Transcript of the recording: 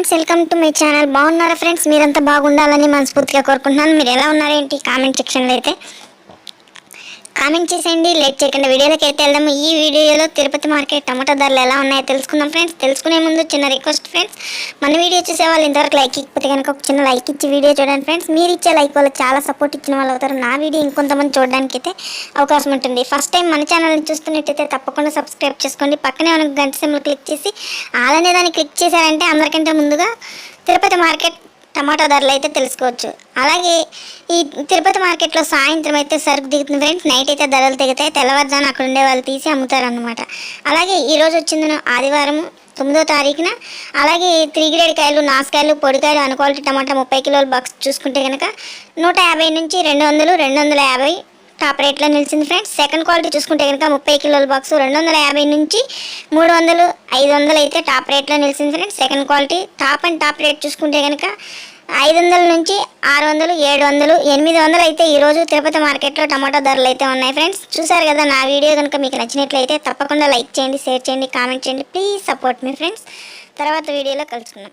Friends welcome to my channel. బాగున్నారా friends? మీరంతా బాగుండాలని మనస్ఫూర్తిగా కోరుకుంటున్నాను. మీరు ఎలా ఉన్నారేంటి? కామెంట్ సెక్షన్లో అయితే కామెంట్ చేసేయండి లేట్ చేయకుండా. వీడియోలోకి అయితే వెళ్దాము. ఈ వీడియోలో తిరుపతి మార్కెట్ టమాటా ధరలు ఎలా ఉన్నాయో తెలుసుకుందాం ఫ్రెండ్స్. తెలుసుకునే ముందు చిన్న రిక్వెస్ట్ ఫ్రెండ్స్. మన వీడియో చూసే వాళ్ళు ఇంతవరకు లైక్ ఇకపోతే కనుక ఒక చిన్న లైక్ ఇచ్చి వీడియో చూడండి ఫ్రెండ్స్. మీరు ఇచ్చే లైక్ వల్ల చాలా సపోర్ట్ ఇచ్చిన వాళ్ళు అవుతారు. నా వీడియో ఇంకొంతమంది చూడడానికి అయితే అవకాశం ఉంటుంది. ఫస్ట్ టైం మన ఛానల్ని చూస్తున్నట్టయితే తప్పకుండా సబ్స్క్రైబ్ చేసుకోండి. పక్కనే మనకు గంట సింబల్ క్లిక్ చేసి అలానే దాన్ని క్లిక్ చేశారంటే అందరికంటే ముందుగా తిరుపతి మార్కెట్ టమాటో ధరలు అయితే తెలుసుకోవచ్చు. అలాగే ఈ తిరుపతి మార్కెట్లో సాయంత్రం అయితే సరుకు దిగుతుంది ఫ్రెండ్స్. నైట్ అయితే ధరలు దిగుతాయి తెల్లవారుజాను అక్కడ ఉండే వాళ్ళు తీసి అమ్ముతారు అనమాట అలాగే ఈరోజు వచ్చింది ఆదివారం తొమ్మిదో తారీఖున. అలాగే త్రీ గ్రేడ్ కాయలు నాసుకాయలు పొడికాయలు అన్క్వాలిటీ టమాటా ముప్పై కిలోల బాక్స్ చూసుకుంటే కనుక నూట యాభై నుంచి రెండు వందలు రెండు వందల యాభై టాప్ రేట్లో నిలిచింది ఫ్రెండ్స్. సెకండ్ క్వాలిటీ చూసుకుంటే కనుక ముప్పై కిలోల బాక్స్ రెండు వందల యాభై నుంచి మూడు వందలు ఐదు వందలు అయితే టాప్ రేట్లో నిలిచింది friends. Second quality top and top rate చూసుకుంటే కనుక ఐదు వందల నుంచి ఆరు వందలు ఏడు వందలు ఎనిమిది వందలు అయితే ఈరోజు తిరుపతి మార్కెట్లో టమాటో ధరలు అయితే ఉన్నాయి ఫ్రెండ్స్. చూసారు కదా నా వీడియో కనుక మీకు నచ్చినట్లయితే తప్పకుండా లైక్ చేయండి షేర్ చేయండి కామెంట్ చేయండి. ప్లీజ్ సపోర్ట్ మీ ఫ్రెండ్స్ తర్వాత వీడియోలో కలుసుకుందాం.